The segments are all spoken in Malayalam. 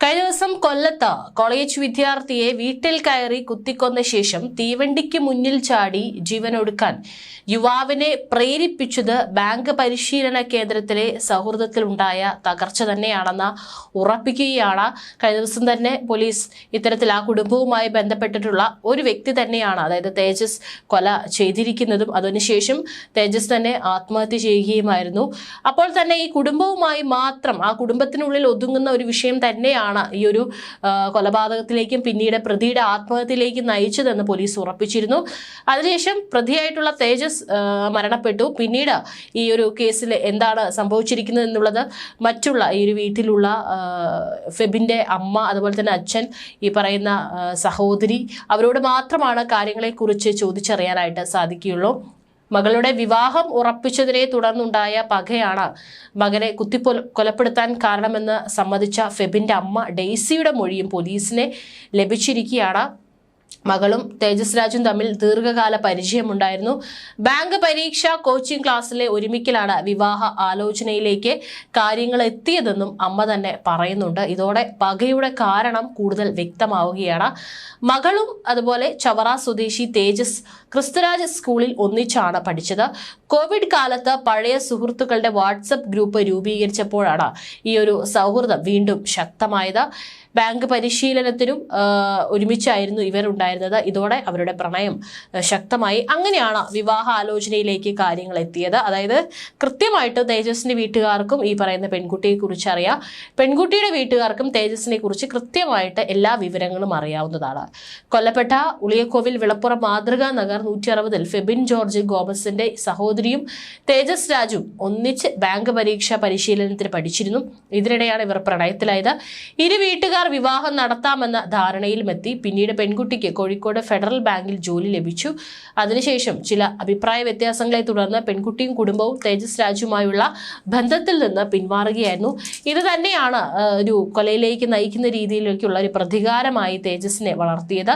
കഴിഞ്ഞ ദിവസം കൊല്ലത്ത് കോളേജ് വിദ്യാർത്ഥിയെ വീട്ടിൽ കയറി കുത്തിക്കൊന്ന ശേഷം തീവണ്ടിക്ക് മുന്നിൽ ചാടി ജീവനൊടുക്കാൻ യുവാവിനെ പ്രേരിപ്പിച്ചത് ബാങ്ക് പരിശീലന കേന്ദ്രത്തിലെ സൗഹൃദത്തിലുണ്ടായ തകർച്ച തന്നെയാണെന്ന് ഉറപ്പിക്കുകയാണ്. കഴിഞ്ഞ ദിവസം തന്നെ പോലീസ് ഇത്തരത്തിൽ ആ കുടുംബവുമായി ബന്ധപ്പെട്ടിട്ടുള്ള ഒരു വ്യക്തി തന്നെയാണ് അതായത് തേജസ് കൊല ചെയ്തിരിക്കുന്നതും അതിനുശേഷം തേജസ് തന്നെ ആത്മഹത്യ ചെയ്യുകയുമായിരുന്നു. അപ്പോൾ തന്നെ ഈ കുടുംബവുമായി മാത്രം ആ കുടുംബത്തിനുള്ളിൽ ഒതുങ്ങുന്ന ഒരു വിഷയം തന്നെയാണ് ഈ ഒരു കൊലപാതകത്തിലേക്കും പിന്നീട് പ്രതിയുടെ ആത്മഹത്യയിലേക്കും നയിച്ചതെന്ന് പോലീസ് ഉറപ്പിച്ചിരുന്നു. അതിനുശേഷം പ്രതിയായിട്ടുള്ള തേജസ് മരണപ്പെട്ടു. പിന്നീട് ഈ ഒരു കേസിൽ എന്താണ് സംഭവിച്ചിരിക്കുന്നത് എന്നുള്ളത് മറ്റുള്ള ഈ ഒരു വീട്ടിലുള്ള ഫെബിന്റെ അമ്മ അതുപോലെ തന്നെ അച്ഛൻ ഈ പറയുന്ന സഹോദരി അവരോട് മാത്രമാണ് കാര്യങ്ങളെക്കുറിച്ച് ചോദിച്ചറിയാനായിട്ട് സാധിക്കുകയുള്ളൂ. മകളുടെ വിവാഹം ഉറപ്പിച്ചതിനെ തുടർന്നുണ്ടായ പകയാണ് മകനെ കുത്തിപ്പൊ കൊലപ്പെടുത്താൻ കാരണമെന്ന് സമ്മതിച്ച ഫെബിന്റെ അമ്മ ഡെയ്സിയുടെ മൊഴിയും പോലീസിനെ ലഭിച്ചിരിക്കുകയാണ്. മകളും തേജസ് രാജും തമ്മിൽ ദീർഘകാല പരിചയമുണ്ടായിരുന്നു. ബാങ്ക് പരീക്ഷ കോച്ചിംഗ് ക്ലാസ്സിലെ ഒരുമിക്കലാണ് വിവാഹ ആലോചനയിലേക്ക് കാര്യങ്ങൾ എത്തിയതെന്നും അമ്മ തന്നെ പറയുന്നുണ്ട്. ഇതോടെ പകയുടെ കാരണം കൂടുതൽ വ്യക്തമാവുകയാണ്. മകളും അതുപോലെ ചവറ സ്വദേശി തേജസ് ക്രിസ്തുരാജ് സ്കൂളിൽ ഒന്നിച്ചാണ് പഠിച്ചത്. കോവിഡ് കാലത്ത് പഴയ സുഹൃത്തുക്കളുടെ വാട്സപ്പ് ഗ്രൂപ്പ് രൂപീകരിച്ചപ്പോഴാണ് ഈ ഒരു സൗഹൃദം വീണ്ടും ശക്തമായത്. ബാങ്ക് പരിശീലനത്തിനും ഒരുമിച്ചായിരുന്നു ഇവർ ഉണ്ടായിരുന്നത്. ഇതോടെ അവരുടെ പ്രണയം ശക്തമായി. അങ്ങനെയാണ് വിവാഹ ആലോചനയിലേക്ക് കാര്യങ്ങൾ എത്തിയത്. അതായത് കൃത്യമായിട്ട് തേജസ്സിന്റെ വീട്ടുകാർക്കും ഈ പറയുന്ന പെൺകുട്ടിയെ കുറിച്ച് അറിയാം. പെൺകുട്ടിയുടെ വീട്ടുകാർക്കും തേജസ്സിനെ കുറിച്ച് കൃത്യമായിട്ട് എല്ലാ വിവരങ്ങളും അറിയാവുന്നതാണ്. കൊല്ലപ്പെട്ട ഉളിയക്കോവിൽ വിളപ്പുറം മാതൃകാ നഗർ നൂറ്റി അറുപതിൽ ഫെബിൻ ജോർജ് ഗോമസിന്റെ സഹോദരിയും തേജസ് രാജും ഒന്നിച്ച് ബാങ്ക് പരീക്ഷാ പരിശീലനത്തിന് പഠിച്ചിരുന്നു. ഇതിനിടെയാണ് ഇവർ പ്രണയത്തിലായത്. ഇരു വീട്ടുകാർ വിവാഹം നടത്താമെന്ന ധാരണയിലുമെത്തി. പിന്നീട് പെൺകുട്ടിക്ക് കോഴിക്കോട് ഫെഡറൽ ബാങ്കിൽ ജോലി ലഭിച്ചു. അതിനുശേഷം ചില അഭിപ്രായ വ്യത്യാസങ്ങളെ തുടർന്ന് പെൺകുട്ടിയും കുടുംബവും തേജസ് രാജുമായുള്ള ബന്ധത്തിൽ നിന്ന് പിന്മാറുകയായിരുന്നു ഇത് തന്നെയാണ് ഒരു കൊലയിലേക്ക് നയിക്കുന്ന രീതിയിലേക്കുള്ള ഒരു പ്രതികാരമായി തേജസിനെ വളർത്തിയത്.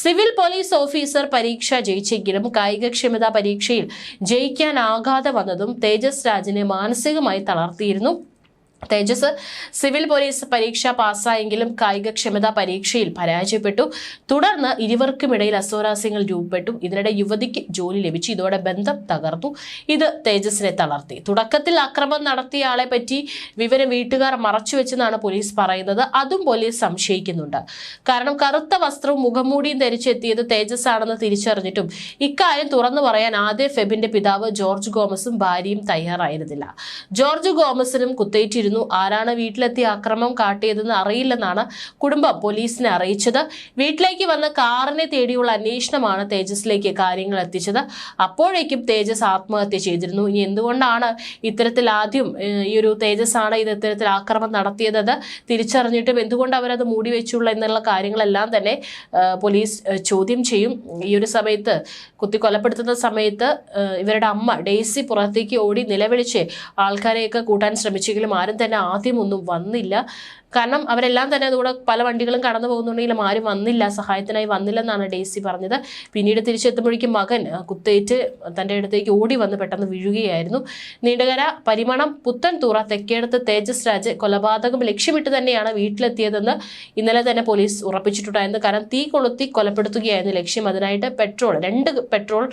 സിവിൽ പോലീസ് ഓഫീസർ പരീക്ഷ ജയിച്ചെങ്കിലും കായികക്ഷമതാ പരീക്ഷയിൽ ജയിക്കാനാകാതെ വന്നതും തേജസ് രാജിനെ മാനസികമായി തളർത്തിയിരുന്നു. തേജസ് സിവിൽ പോലീസ് പരീക്ഷ പാസ്സായെങ്കിലും കായികക്ഷമതാ പരീക്ഷയിൽ പരാജയപ്പെട്ടു. തുടർന്ന് ഇരുവർക്കുമിടയിൽ അസ്വാരസ്യങ്ങൾ രൂപപ്പെട്ടു. ഇതിനിടെ യുവതിക്ക് ജോലി ലഭിച്ചു. ഇതോടെ ബന്ധം തകർന്നു ഇത് തേജസിനെ തളർത്തി. തുടക്കത്തിൽ അക്രമം നടത്തിയ ആളെ പറ്റി വിവരം വീട്ടുകാർ മറച്ചുവെച്ചെന്നാണ് പോലീസ് പറയുന്നത്. അതും പോലീസ് സംശയിക്കുന്നുണ്ട്. കാരണം കറുത്ത വസ്ത്രവും മുഖംമൂടിയും ധരിച്ചെത്തിയത് തേജസ് ആണെന്ന് തിരിച്ചറിഞ്ഞിട്ടും ഇക്കാര്യം തുറന്നു പറയാൻ ആദ്യ ഫെബിന്റെ പിതാവ് ജോർജ് ഗോമസും ഭാര്യയും തയ്യാറായിരുന്നില്ല. ജോർജ് ഗോമസിനും കുത്തേറ്റിരുന്നു. ആരാണ് വീട്ടിലെത്തി അക്രമം കാട്ടിയതെന്ന് അറിയില്ലെന്നാണ് കുടുംബം പോലീസിനെ അറിയിച്ചത്. വീട്ടിലേക്ക് വന്ന കാറിനെ തേടിയുള്ള അന്വേഷണമാണ് തേജസിലേക്ക് കാര്യങ്ങൾ എത്തിച്ചത്. അപ്പോഴേക്കും തേജസ് ആത്മഹത്യ ചെയ്തിരുന്നു. ഇനി എന്തുകൊണ്ടാണ് ഇത്തരത്തിൽ ആദ്യം ഈ ഒരു തേജസ് ആണ് ഇത് ഇത്തരത്തിൽ ആക്രമം നടത്തിയത് തിരിച്ചറിഞ്ഞിട്ടും എന്തുകൊണ്ട് അവരത് മൂടി വെച്ചുള്ള എന്നുള്ള കാര്യങ്ങളെല്ലാം തന്നെ പോലീസ് ചോദ്യം ചെയ്യും. ഈ ഒരു സമയത്ത് കുത്തി കൊലപ്പെടുത്തുന്ന സമയത്ത് ഇവരുടെ അമ്മ ഡേസി പുറത്തേക്ക് ഓടി നിലവിളിച്ച് ആൾക്കാരെയൊക്കെ കൂട്ടാൻ ശ്രമിച്ചെങ്കിലും ആരും തന്നെ ആദ്യം ഒന്നും വന്നില്ല. കാരണം അവരെല്ലാം തന്നെ അതുകൂടെ പല വണ്ടികളും കടന്നു പോകുന്നുണ്ടെങ്കിലും ആരും വന്നില്ല. സഹായത്തിനായി വന്നില്ലെന്നാണ് ഡേസി പറഞ്ഞത്. പിന്നീട് തിരിച്ചെത്തുമ്പോഴേക്കും മകൻ കുത്തേറ്റ് തന്റെ അടുത്തേക്ക് ഓടി വന്ന് പെട്ടെന്ന് വീഴുകയായിരുന്നു. നീണ്ടകര പരിമണം പുത്തൻതൂറ തെക്കേടത്ത് തേജസ് രാജ് കൊലപാതകം ലക്ഷ്യമിട്ട് തന്നെയാണ് വീട്ടിലെത്തിയതെന്ന് ഇന്നലെ തന്നെ പോലീസ് ഉറപ്പിച്ചിട്ടുണ്ടായിരുന്നു. കാരണം തീ കൊളുത്തി കൊലപ്പെടുത്തുകയായിരുന്നു ലക്ഷ്യം. അതിനായിട്ട് പെട്രോൾ രണ്ട് പെട്രോൾ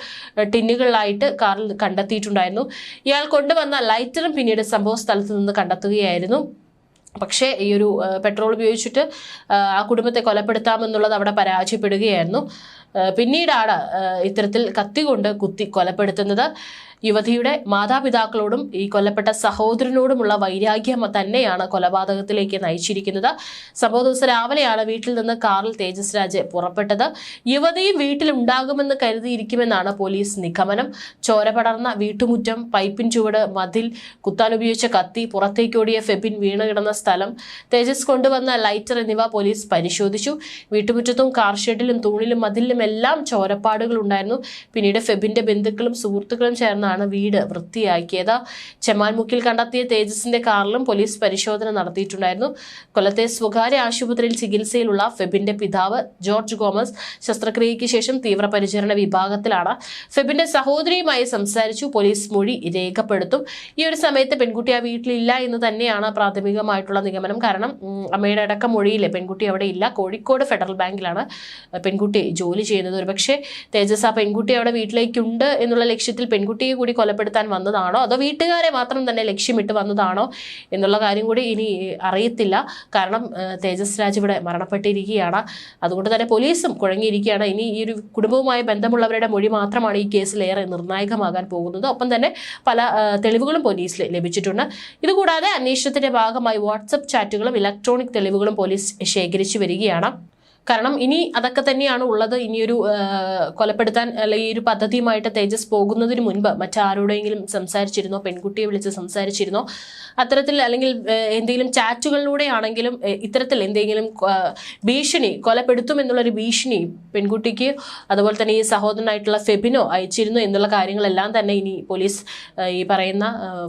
ടിന്നുകളിലായിട്ട് കാറിൽ കണ്ടെത്തിയിട്ടുണ്ടായിരുന്നു. ഇയാൾ കൊണ്ടുവന്ന ലൈറ്ററും പിന്നീട് സംഭവ സ്ഥലത്ത് നിന്ന് കണ്ടെത്തുകയായിരുന്നു. പക്ഷേ ഈ ഒരു പെട്രോൾ ഉപയോഗിച്ചിട്ട് ആ, കുടുംബത്തെ കൊലപ്പെടുത്താമെന്നുള്ളത് അവിടെ പരാജയപ്പെടുകയായിരുന്നു. പിന്നീടാണ് ഇത്തരത്തിൽ കത്തി കൊണ്ട് കുത്തി കൊലപ്പെടുത്തുന്നത്. യുവതിയുടെ മാതാപിതാക്കളോടും ഈ കൊല്ലപ്പെട്ട സഹോദരനോടുമുള്ള വൈരാഗ്യം തന്നെയാണ് കൊലപാതകത്തിലേക്ക് നയിച്ചിരിക്കുന്നത്. സംഭവ ദിവസം രാവിലെയാണ് വീട്ടിൽ നിന്ന് കാറിൽ തേജസ് രാജ് പുറപ്പെട്ടത്. യുവതിയും വീട്ടിലുണ്ടാകുമെന്ന് കരുതിയിരിക്കുമെന്നാണ് പോലീസ് നിഗമനം. ചോര പടർന്ന വീട്ടുമുറ്റം പൈപ്പിൻ ചുവട് മതിൽ കുത്താൻ ഉപയോഗിച്ച കത്തി പുറത്തേക്കോടിയ ഫെബിൻ വീണ് കിടന്ന സ്ഥലം തേജസ് കൊണ്ടുവന്ന ലൈറ്റർ എന്നിവ പോലീസ് പരിശോധിച്ചു. വീട്ടുമുറ്റത്തും കാർ ഷെഡിലും തൂണിലും മതിലിലും എല്ലാം ചോരപ്പാടുകൾ ഉണ്ടായിരുന്നു. പിന്നീട് ഫെബിന്റെ ബന്ധുക്കളും സുഹൃത്തുക്കളും ചേർന്നാണ് നിന്നാണ് വീട് വൃത്തിയാക്കിയത്. ചെമ്മാൻമുക്കിൽ കണ്ടെത്തിയ തേജസിന്റെ കാറിലും പോലീസ് പരിശോധന നടത്തിയിട്ടുണ്ടായിരുന്നു. കൊല്ലത്തെ സ്വകാര്യ ആശുപത്രിയിൽ ചികിത്സയിലുള്ള ഫെബിന്റെ പിതാവ് ജോർജ് ഗോമസ് ശസ്ത്രക്രിയയ്ക്ക് ശേഷം തീവ്രപരിചരണ വിഭാഗത്തിലാണ്. ഫെബിന്റെ സഹോദരിയുമായി സംസാരിച്ചു പോലീസ് മൊഴി രേഖപ്പെടുത്തും. ഈ ഒരു സമയത്ത് പെൺകുട്ടി ആ വീട്ടിലില്ല എന്ന് തന്നെയാണ് പ്രാഥമികമായിട്ടുള്ള നിഗമനം. കാരണം അമ്മയുടെ അടക്കം മൊഴിയിലെ പെൺകുട്ടി അവിടെ ഇല്ല. കോഴിക്കോട് ഫെഡറൽ ബാങ്കിലാണ് പെൺകുട്ടി ജോലി ചെയ്യുന്നത്. ഒരുപക്ഷെ തേജസ് ആ പെൺകുട്ടി അവിടെ വീട്ടിലേക്കുണ്ട് എന്നുള്ള ലക്ഷ്യത്തിൽ പെൺകുട്ടിയെ കൂടി കൊലപ്പെടുത്താൻ വന്നതാണോ? അതോ വീട്ടുകാരെ മാത്രം തന്നെ ലക്ഷ്യമിട്ട് വന്നതാണോ? എന്നുള്ള കാര്യം കൂടി ഇനി അറിയത്തില്ല. കാരണം തേജസ് രാജ് ഇവിടെ മരണപ്പെട്ടിരിക്കുകയാണ്. അതുകൊണ്ട് തന്നെ പോലീസും കുഴങ്ങിയിരിക്കുകയാണ്. ഇനി ഈ ഒരു കുടുംബവുമായി ബന്ധമുള്ളവരുടെ മൊഴി മാത്രമാണ് ഈ കേസിൽ ഏറെ നിർണായകമാകാൻ പോകുന്നത്. ഒപ്പം തന്നെ പല തെളിവുകളും പോലീസിൽ ലഭിച്ചിട്ടുണ്ട്. ഇതുകൂടാതെ അന്വേഷണത്തിന്റെ ഭാഗമായി വാട്സപ്പ് ചാറ്റുകളും ഇലക്ട്രോണിക് തെളിവുകളും പോലീസ് ശേഖരിച്ചു വരികയാണ്. കാരണം ഇനി അതൊക്കെ തന്നെയാണ് ഉള്ളത്. ഇനിയൊരു കൊലപ്പെടുത്താൻ അല്ലെങ്കിൽ ഈ ഒരു പദ്ധതിയുമായിട്ട് തേജസ് പോകുന്നതിന് മുൻപ് മറ്റാരോടെങ്കിലും സംസാരിച്ചിരുന്നോ? പെൺകുട്ടിയെ വിളിച്ച് സംസാരിച്ചിരുന്നോ? അത്തരത്തിൽ അല്ലെങ്കിൽ എന്തെങ്കിലും ചാറ്റുകളിലൂടെ ആണെങ്കിലും ഇത്തരത്തിൽ എന്തെങ്കിലും ഭീഷണി കൊലപ്പെടുത്തും എന്നുള്ളൊരു ഭീഷണി പെൺകുട്ടിക്ക് അതുപോലെ തന്നെ ഈ സഹോദരനായിട്ടുള്ള ഫെബിനോ അയച്ചിരുന്നു എന്നുള്ള കാര്യങ്ങളെല്ലാം തന്നെ ഇനി പോലീസ് ഈ പറയുന്ന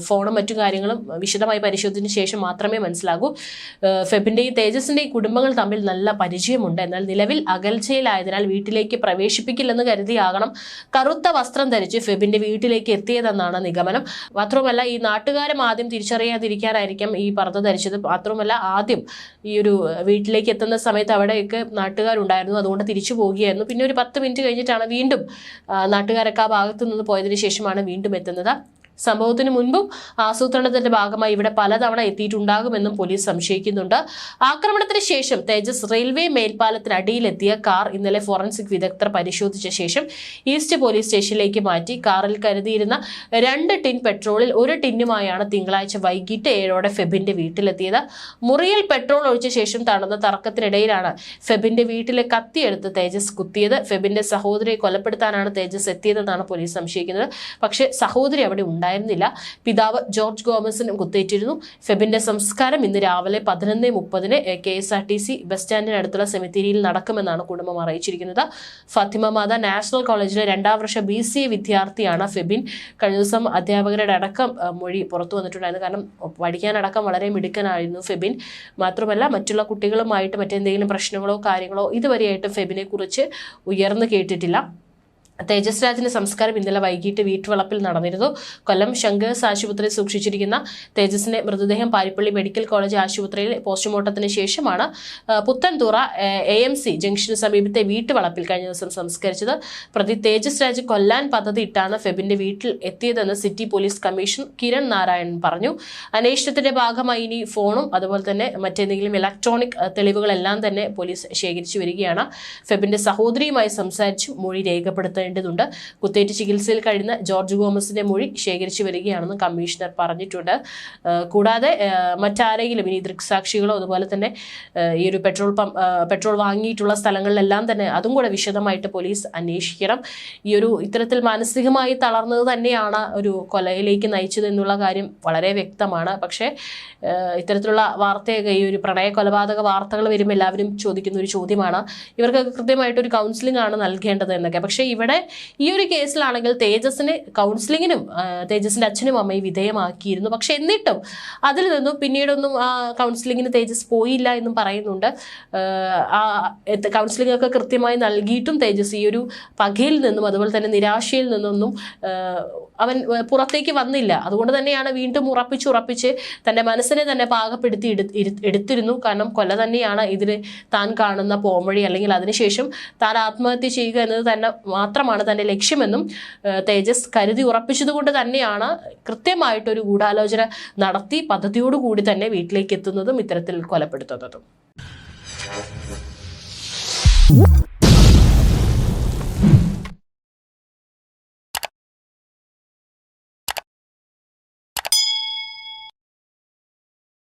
ഫോണും മറ്റു കാര്യങ്ങളും വിശദമായി പരിശോധിച്ചതിന് ശേഷം മാത്രമേ മനസ്സിലാകൂ. ഫെബിന്റെയും തേജസിന്റെയും കുടുംബങ്ങൾ തമ്മിൽ നല്ല പരിചയമുണ്ട് എന്നാൽ നിലവിൽ അകൽച്ചയിലായതിനാൽ വീട്ടിലേക്ക് പ്രവേശിപ്പിക്കില്ലെന്ന് കരുതിയാകണം. കറുത്ത വസ്ത്രം ധരിച്ച് ഫെബിന്റെ വീട്ടിലേക്ക് എത്തിയതെന്നാണ് നിഗമനം. മാത്രമല്ല ഈ നാട്ടുകാരും ആദ്യം തിരിച്ചറിയാതിരിക്കാനായിരിക്കും ഈ പറത്ത് ധരിച്ചത്. മാത്രമല്ല ആദ്യം ഈ ഒരു വീട്ടിലേക്ക് എത്തുന്ന സമയത്ത് അവിടെയൊക്കെ നാട്ടുകാരുണ്ടായിരുന്നു. അതുകൊണ്ട് തിരിച്ചു പോവുകയായിരുന്നു. പിന്നെ ഒരു പത്ത് മിനിറ്റ് കഴിഞ്ഞിട്ടാണ് വീണ്ടും നാട്ടുകാരൊക്കെ ആ ഭാഗത്തു നിന്ന് പോയതിനു ശേഷമാണ് വീണ്ടും എത്തുന്നത്. സംഭവത്തിന് മുൻപും ആസൂത്രണത്തിന്റെ ഭാഗമായി ഇവിടെ പലതവണ എത്തിയിട്ടുണ്ടാകുമെന്നും പോലീസ് സംശയിക്കുന്നുണ്ട്. ആക്രമണത്തിന് ശേഷം തേജസ് റെയിൽവേ മേൽപ്പാലത്തിനടിയിലെത്തിയ കാർ ഇന്നലെ ഫോറൻസിക് വിദഗ്ധർ പരിശോധിച്ച ശേഷം ഈസ്റ്റ് പോലീസ് സ്റ്റേഷനിലേക്ക് മാറ്റി. കാറിൽ കരുതിയിരുന്ന രണ്ട് ടിൻ പെട്രോളിൽ ഒരു ടിന്നുമായാണ് തിങ്കളാഴ്ച വൈകിട്ട് ഏഴോടെ ഫെബിന്റെ വീട്ടിലെത്തിയത്. മുറിയിൽ പെട്രോൾ ഒഴിച്ച ശേഷം തടന്ന തർക്കത്തിനിടയിലാണ് ഫെബിന്റെ വീട്ടിലെ കത്തിയെടുത്ത് തേജസ് കുത്തിയത്. ഫെബിന്റെ സഹോദരിയെ കൊലപ്പെടുത്താനാണ് തേജസ് എത്തിയതെന്നാണ് പോലീസ് സംശയിക്കുന്നത്. പക്ഷേ സഹോദരി അവിടെ ഉണ്ടായിരുന്നില്ല. പിതാവ് ജോർജ് ഗോമസിനും കുത്തേറ്റിരുന്നു. ഫെബിന്റെ സംസ്കാരം ഇന്ന് രാവിലെ പതിനൊന്ന് മുപ്പതിന് K S R T C bus സ്റ്റാൻഡിനടുത്തുള്ള സെമിത്തേരിയിൽ നടക്കുമെന്നാണ് കുടുംബം അറിയിച്ചിരിക്കുന്നത്. ഫാത്തിമ മാത നാഷണൽ കോളേജിലെ രണ്ടാം വർഷ ബി സി എ വിദ്യാർത്ഥിയാണ് ഫെബിൻ. കഴിഞ്ഞ ദിവസം അധ്യാപകരുടെ അടക്കം മൊഴി പുറത്തു വന്നിട്ടുണ്ടായിരുന്നു. കാരണം പഠിക്കാനടക്കം വളരെ മിടുക്കനായിരുന്നു ഫെബിൻ. മാത്രമല്ല മറ്റുള്ള കുട്ടികളുമായിട്ട് മറ്റെന്തെങ്കിലും പ്രശ്നങ്ങളോ കാര്യങ്ങളോ ഇതുവരെയായിട്ടും ഫെബിനെ കുറിച്ച് ഉയർന്നു കേട്ടിട്ടില്ല. തേജസ് രാജിന്റെ സംസ്കാരം ഇന്നലെ വൈകിട്ട് വീട്ടുവളപ്പിൽ നടന്നിരുന്നു. കൊല്ലം ശങ്കേഴ്സ് ആശുപത്രിയിൽ സൂക്ഷിച്ചിരിക്കുന്ന തേജസിന്റെ മൃതദേഹം പാരിപ്പള്ളി മെഡിക്കൽ കോളേജ് ആശുപത്രിയിൽ പോസ്റ്റ്മോർട്ടത്തിന് ശേഷമാണ് പുത്തൻതൂറ എ എം സി ജംഗ്ഷന് സമീപത്തെ വീട്ടുവളപ്പിൽ കഴിഞ്ഞ ദിവസം സംസ്കരിച്ചത്. പ്രതി തേജസ് രാജ് കൊല്ലാൻ പദ്ധതിയിട്ടാണ് ഫെബിന്റെ വീട്ടിൽ എത്തിയതെന്ന് city police commission Kiran Narayanan പറഞ്ഞു. അന്വേഷണത്തിന്റെ ഭാഗമായി ഇനി ഫോണും അതുപോലെ തന്നെ മറ്റേതെങ്കിലും ഇലക്ട്രോണിക് തെളിവുകളെല്ലാം തന്നെ പോലീസ് ശേഖരിച്ചു വരികയാണ്. ഫെബിന്റെ സഹോദരിയുമായി സംസാരിച്ചു മൊഴി രേഖപ്പെടുത്തേണ്ടതുണ്ട് കുത്തേറ്റ് ചികിത്സയിൽ കഴിയുന്ന ജോർജ് ഗോമസിന്റെ മൊഴി ശേഖരിച്ചു വരികയാണെന്ന് കമ്മീഷണർ പറഞ്ഞിട്ടുണ്ട്. കൂടാതെ മറ്റാരെങ്കിലും ഇനി ദൃക്സാക്ഷികളോ അതുപോലെ തന്നെ ഈ ഒരു പെട്രോൾ പമ്പ് പെട്രോൾ വാങ്ങിയിട്ടുള്ള സ്ഥലങ്ങളിലെല്ലാം തന്നെ അതും കൂടെ വിശദമായിട്ട് പോലീസ് അന്വേഷിക്കണം. ഈ ഒരു ഇത്തരത്തിൽ മാനസികമായി തളർന്നത് തന്നെയാണ് ഒരു കൊലയിലേക്ക് നയിച്ചത് എന്നുള്ള കാര്യം വളരെ വ്യക്തമാണ്. പക്ഷേ ഇത്തരത്തിലുള്ള വാർത്തയൊക്കെ ഈ ഒരു പ്രണയ കൊലപാതക വാർത്തകൾ വരുമ്പോൾ എല്ലാവരും ചോദിക്കുന്ന ഒരു ചോദ്യമാണ് ഇവർക്ക് കൃത്യമായിട്ട് ഒരു കൗൺസിലിംഗ് ആണ് നൽകേണ്ടത് എന്നൊക്കെ. പക്ഷേ ഇവിടെ ഈ ഒരു കേസിലാണെങ്കിൽ തേജസിന് കൗൺസിലിങ്ങിനും തേജസിന്റെ അച്ഛനും അമ്മയും വിധേയമാക്കിയിരുന്നു. പക്ഷെ എന്നിട്ടും അതിൽ നിന്നും പിന്നീടൊന്നും ആ കൗൺസിലിങ്ങിന് തേജസ് പോയില്ല എന്നും പറയുന്നുണ്ട്. ആ കൗൺസിലിംഗ് ഒക്കെ കൃത്യമായി നൽകിയിട്ടും തേജസ് ഈ ഒരു പകയിൽ നിന്നും അതുപോലെ തന്നെ നിരാശയിൽ നിന്നൊന്നും അവൻ പുറത്തേക്ക് വന്നില്ല. അതുകൊണ്ട് തന്നെയാണ് വീണ്ടും ഉറപ്പിച്ച് ഉറപ്പിച്ച് തന്റെ മനസ്സിനെ തന്നെ പാകപ്പെടുത്തി എടുത്തിരുന്നു. കാരണം കൊല തന്നെയാണ് ഇതിന് താൻ കാണുന്ന പോംവഴി. അല്ലെങ്കിൽ അതിനുശേഷം താൻ ആത്മഹത്യ ചെയ്യുക എന്നത് തന്നെ മാത്രമാണ് തന്റെ ലക്ഷ്യമെന്നും തേജസ് കരുതി ഉറപ്പിച്ചതുകൊണ്ട് തന്നെയാണ് കൃത്യമായിട്ടൊരു ഗൂഢാലോചന നടത്തി പദ്ധതിയോടുകൂടി തന്നെ വീട്ടിലേക്ക് എത്തുന്നതും ഇത്തരത്തിൽ കൊലപ്പെടുത്തുന്നതും.